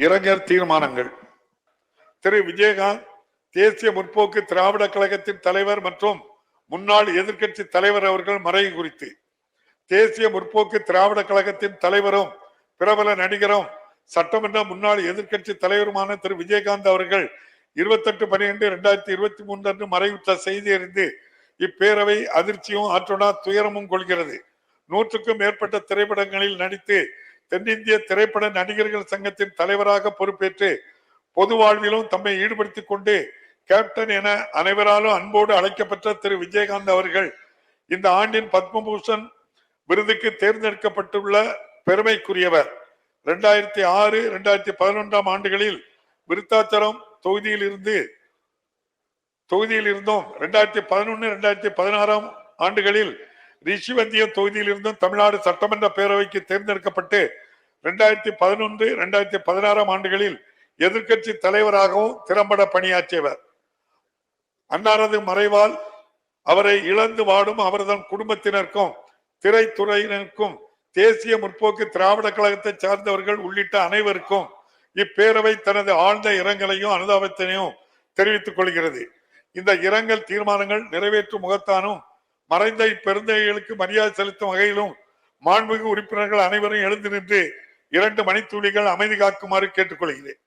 இளைஞர் தீர்மானங்கள். திரு. விஜயகாந்த் தேசிய முற்போக்கு திராவிட கழகத்தின் தலைவர் மற்றும் முன்னாள் எதிர்க்கட்சி தலைவர் அவர்கள் மறைவு குறித்து. தேசிய முற்போக்கு திராவிட கழகத்தின் தலைவரும் பிரபல நடிகரும் சட்டமன்ற முன்னாள் எதிர்க்கட்சி தலைவருமான திரு. விஜயகாந்த் அவர்கள் இருபத்தெட்டு பனிரெண்டு இரண்டாயிரத்தி இருபத்தி மூன்று அன்று மறைவுற்ற செய்தி அறிந்து இப்பேரவை அதிர்ச்சியும் ஆற்றுடா துயரமும் கொள்கிறது. நூற்றுக்கும் மேற்பட்ட திரைப்படங்களில் நடித்து தென்னிந்திய திரைப்பட நடிகர்கள் சங்கத்தின் தலைவராக பொறுப்பேற்று பொது வாழ்விலும் தம்மை ஈடுபடுத்திக் கொண்டு கேப்டன் என அனைவராலும் அன்போடு அழைக்கப்பட்ட திரு விஜயகாந்த் அவர்கள் இந்த ஆண்டின் பத்மபூஷன் விருதுக்கு தேர்ந்தெடுக்கப்பட்டுள்ள பெருமைக்குரியவர். இரண்டாயிரத்தி ஆறு இரண்டாயிரத்தி பதினொன்றாம் ஆண்டுகளில் விருத்தாச்சலம் தொகுதியில் இருந்து தொகுதியில் இருந்தும் இரண்டாயிரத்தி பதினொன்னு இரண்டாயிரத்தி பதினாறாம் ஆண்டுகளில் ரிஷிவந்தியம் தொகுதியில் இருந்தும் தமிழ்நாடு சட்டமன்ற பேரவைக்கு தேர்ந்தெடுக்கப்பட்டு ரெண்டாயிரத்தி பதினொன்று ரெண்டாயிரத்தி பதினாறாம் ஆண்டுகளில் எதிர்க்கட்சி தலைவராகவும் திறம்பட பணியாற்றியவர். அன்னாரது மறைவால் அவரை இழந்து வாடும் அவரது குடும்பத்தினருக்கும் திரைத்துறையினருக்கும் தேசிய முற்போக்கு திராவிட கழகத்தை சார்ந்தவர்கள் உள்ளிட்ட அனைவருக்கும் இப்பேரவை தனது ஆழ்ந்த இரங்கலையும் அனுதாபத்தினையும் தெரிவித்துக் கொள்கிறது. இந்த இரங்கல் தீர்மானங்கள் நிறைவேற்றும் முகத்தானும் மறைந்த இப்பெருந்தைகளுக்கு மரியாதை செலுத்தும் வகையிலும் மாண்புமிகு உறுப்பினர்கள் அனைவரும் எழுந்து நின்று இரண்டு மணித்துளிகள் அமைதி காக்குமாறு கேட்டுக்கொள்கிறேன்